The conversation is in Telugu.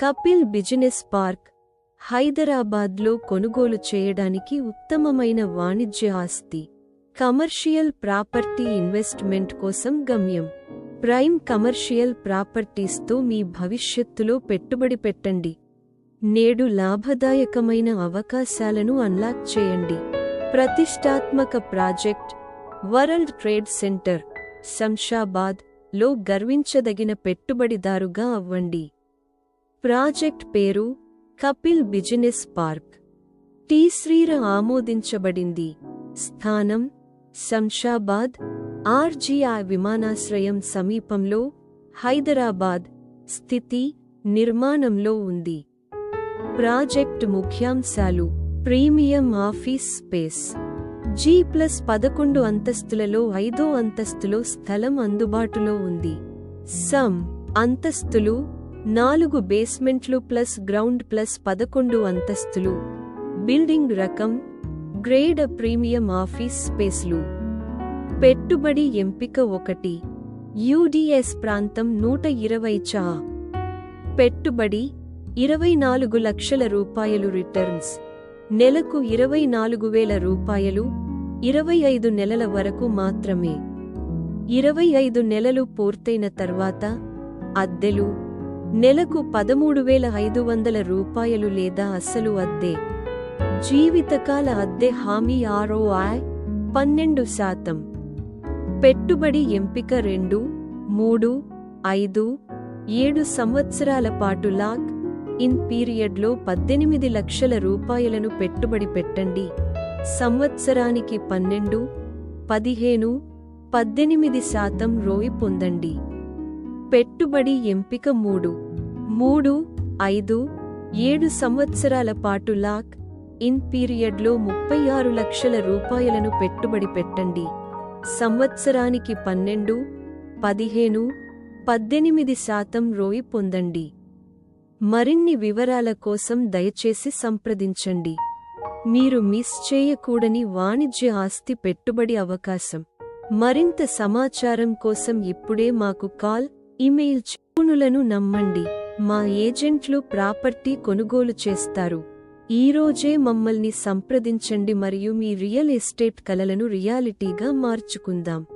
కపిల్ బిజినెస్ పార్క్ హైదరాబాద్లో కొనుగోలు చేయడానికి ఉత్తమమైన వాణిజ్య ఆస్తి కమర్షియల్ ప్రాపర్టీ ఇన్వెస్ట్మెంట్ కోసం గమ్యం. ప్రైమ్ కమర్షియల్ ప్రాపర్టీస్తో మీ భవిష్యత్తులో పెట్టుబడి పెట్టండి. నేడు లాభదాయకమైన అవకాశాలను అన్లాక్ చేయండి. ప్రతిష్టాత్మక project world trade centre Shamshabad. లో గర్వించదగిన పెట్టుబడిదారుగా అవ్వండి. ప్రాజెక్ట్ పేరు కపిల్ బిజినెస్ పార్క్. టీ శ్రీర ఆమోదించబడింది. స్థానం శంషాబాద్ ఆర్జీఐ విమానాశ్రయం సమీపంలో హైదరాబాద్. స్థితి నిర్మాణంలో ఉంది. ప్రాజెక్ట్ ముఖ్యాంశాలు premium office space. G plus పదకొండు అంతస్తులలో ఐదో అంతస్తులో స్థలం అందుబాటులో ఉంది. సమ్ అంతస్తులు నాలుగు బేస్మెంట్లు ప్లస్ గ్రౌండ్ ప్లస్ పదకొండు అంతస్తులు. బిల్డింగ్ రకం గ్రేడ్ ప్రీమియం ఆఫీస్ స్పేస్లు. పెట్టుబడి ఎంపిక ఒకటి. యూడిఎస్ ప్రాంతం నూట ఇరవై చా. పెట్టుబడి ఇరవై నాలుగు లక్షల రూపాయలు రిటర్న్స్. నెలకు ఇరవై నాలుగు వేల రూపాయలు ఇరవై ఐదు నెలల వరకు మాత్రమే. ఇరవై ఐదు నెలలు పూర్తయిన తర్వాత అద్దెలు నెలకు పదమూడు వేల ఐదు వందల రూపాయలు లేదా అసలు అద్దె. జీవితకాల అద్దె హామీ ఆర్ఓఐ పన్నెండు శాతం. పెట్టుబడి ఎంపిక రెండు మూడు ఐదు ఏడు సంవత్సరాల పాటు లాక్ ఇన్ పీరియడ్లో పద్దెనిమిది లక్షల రూపాయలను పెట్టుబడి పెట్టండి. సంవత్సరానికి పన్నెండు పదిహేను పద్దెనిమిది శాతం రోయి పొందండి. పెట్టుబడి ఎంపిక మూడు మూడు ఐదు ఏడు సంవత్సరాల పాటు లాక్ ఇన్ పీరియడ్లో ముప్పై ఆరు లక్షల రూపాయలను పెట్టుబడి పెట్టండి. సంవత్సరానికి పన్నెండు పదిహేను పద్దెనిమిది శాతం రోయి పొందండి. మరిన్ని వివరాల కోసం దయచేసి సంప్రదించండి. మీరు మిస్ చేయకూడని వాణిజ్య ఆస్తి పెట్టుబడి అవకాశం. మరింత సమాచారం కోసం ఇప్పుడే మాకు కాల్ ఇమెయిల్ చూనులను నమ్మండి. మా ఏజెంట్లు ప్రాపర్టీ కొనుగోలు చేస్తారు. ఈరోజే మమ్మల్ని సంప్రదించండి మరియు మీ రియల్ ఎస్టేట్ కలలను రియాలిటీగా మార్చుకుందాం.